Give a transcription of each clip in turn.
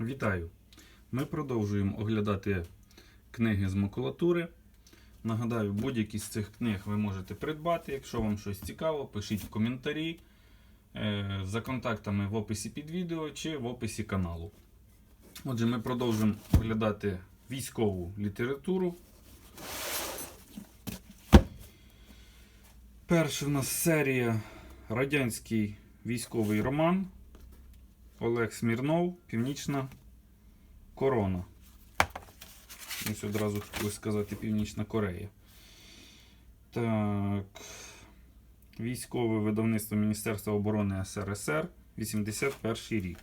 Вітаю! Ми продовжуємо оглядати книги з макулатури. Нагадаю, будь-які з цих книг ви можете придбати. Якщо вам щось цікаво, пишіть в коментарі е, за контактами в описі під відео чи в описі каналу. Отже, ми продовжуємо оглядати військову літературу. Перша в нас серія Радянський військовий роман. Олег Смірнов, Північна Корона. Ось одразу хотілося сказати Північна Корея. Так. Військове видавництво Міністерства оборони СРСР 81 рік.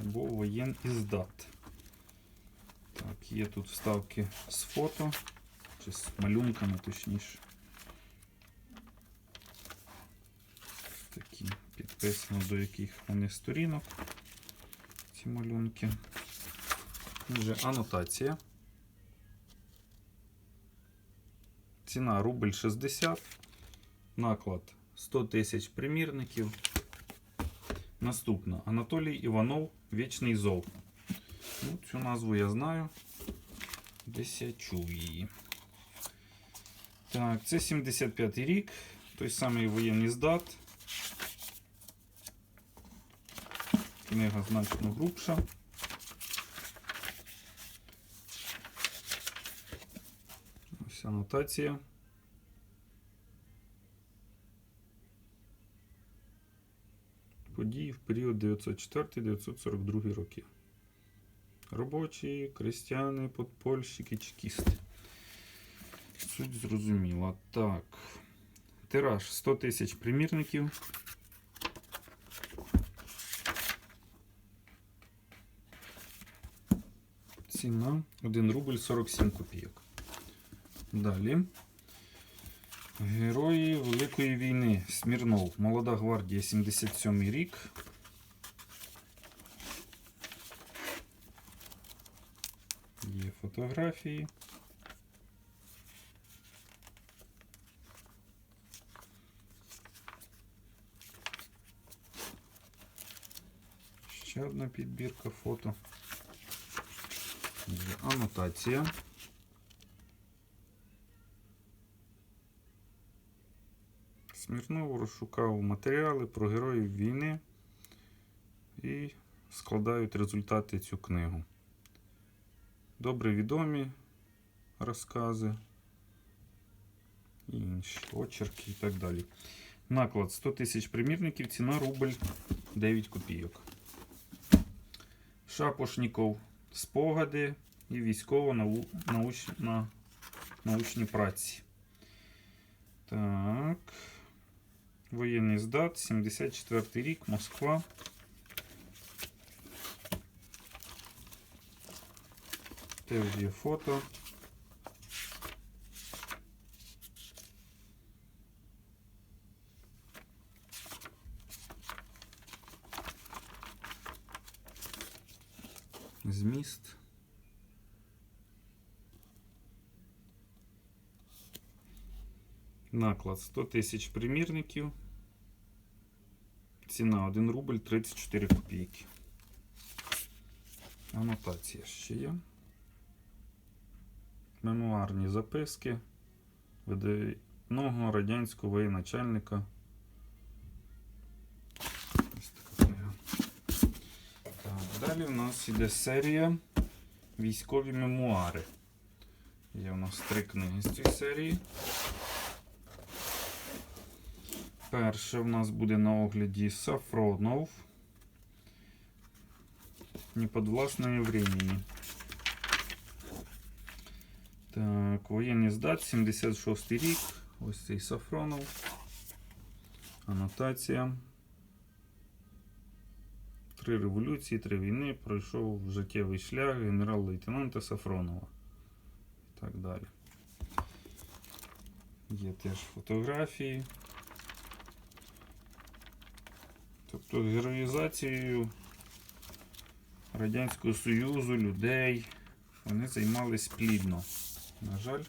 Або воєн іздат. Так, є тут вставки з фото, чи з малюнками, точніше. Підписано до яких вони сторінок. Ці малюнки. Вже анотація. Ціна рубль 60. Наклад 100 тисяч примірників. Наступна Анатолій Іванов Вічний зов. Ну, цю назву я знаю. Десь я чув її. Так, це 75-й рік. Той самий воєнний здат. Книга значно грубша. Ось анотація. Події в період 904-942 роки. Робочі, крестьяни, подпольщики, чекісти. Суть зрозуміла. Так. Тираж 100 тисяч примірників. Ціна 1 рубль 47 копійок. Далі. Герої Великої війни. Смірнов. Молода гвардія 77 рік. Є фотографії. Ще одна підбірка фото. Анотація. Смірнов розшукав матеріали про героїв війни і складають результати цю книгу. Добре відомі розкази і інші очерки і так далі. Наклад 100 тисяч примірників, ціна рубль 9 копійок. Шапошніков спогади і військово-научні научні праці. Так. Воєнний здат, 74 рік, Москва. Теж є фото. Зміст. Наклад 100 тисяч примірників. Ціна 1 рубль 34 копійки. Анотація ще є. Мемуарні записки видатного радянського воєначальника. Далі в нас йде серія Військові мемуари. Є у нас три книги з цієї серії. Перше в нас буде на огляді Сафронов. Неподвластное времени. Так, воєнний здат, 76 рік. Ось цей Сафронов. Анотація. Три революції, три війни. Пройшов життєвий шлях генерал-лейтенанта Сафронова. І так далі. Є теж фотографії. Тобто героїзацією Радянського Союзу, людей вони займались плідно. На жаль,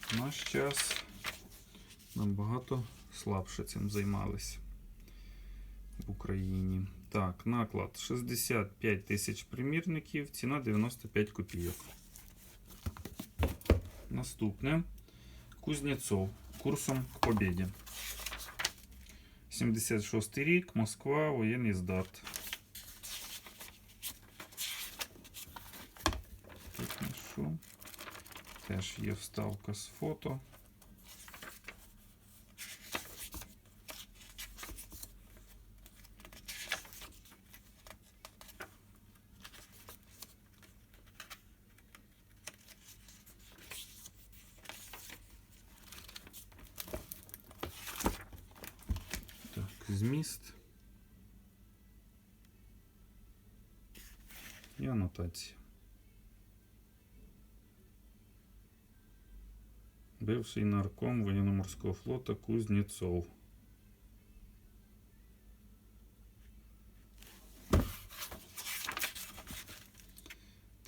в наш час набагато слабше цим займалися. в Україні. Так, наклад 65 тисяч примірників, ціна 95 копійок. Наступне Кузнєцов курсом к побєді. 76 рік, Москва, воєнний здат. Тут знайшов. Теж є вставка з фото. Зміст. І анотація. Бивший нарком военно-морского флота Кузнецов.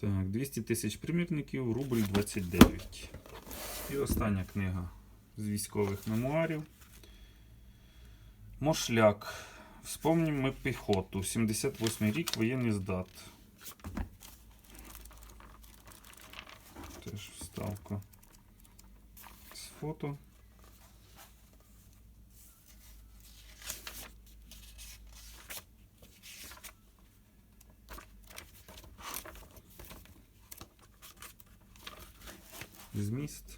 Так, 200 тисяч примірників, рубль 29. І остання книга з військових мемуарів. Мошляк. Вспомнім ми піхоту. 78 рік воєнний здат. Теж вставка з фото. Зміст.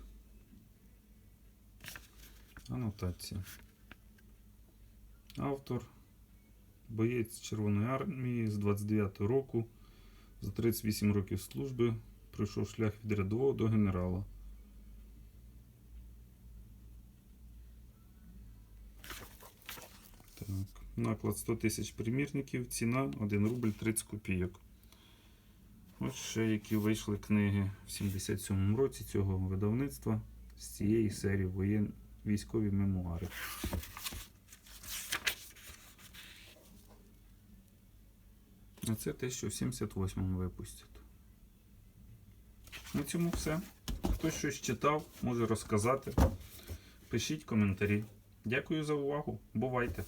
Анотація. Автор. Боєць Червоної армії з 29 року. За 38 років служби пройшов шлях від рядового до генерала. Так. Наклад 100 тисяч примірників, ціна 1 рубль 30 копійок. Ось ще які вийшли книги в 77 році цього видавництва з цієї серії воєн... військові мемуари. А це те, що в 78-му випустять. На цьому все. Хтось щось читав, може розказати. Пишіть коментарі. Дякую за увагу. Бувайте!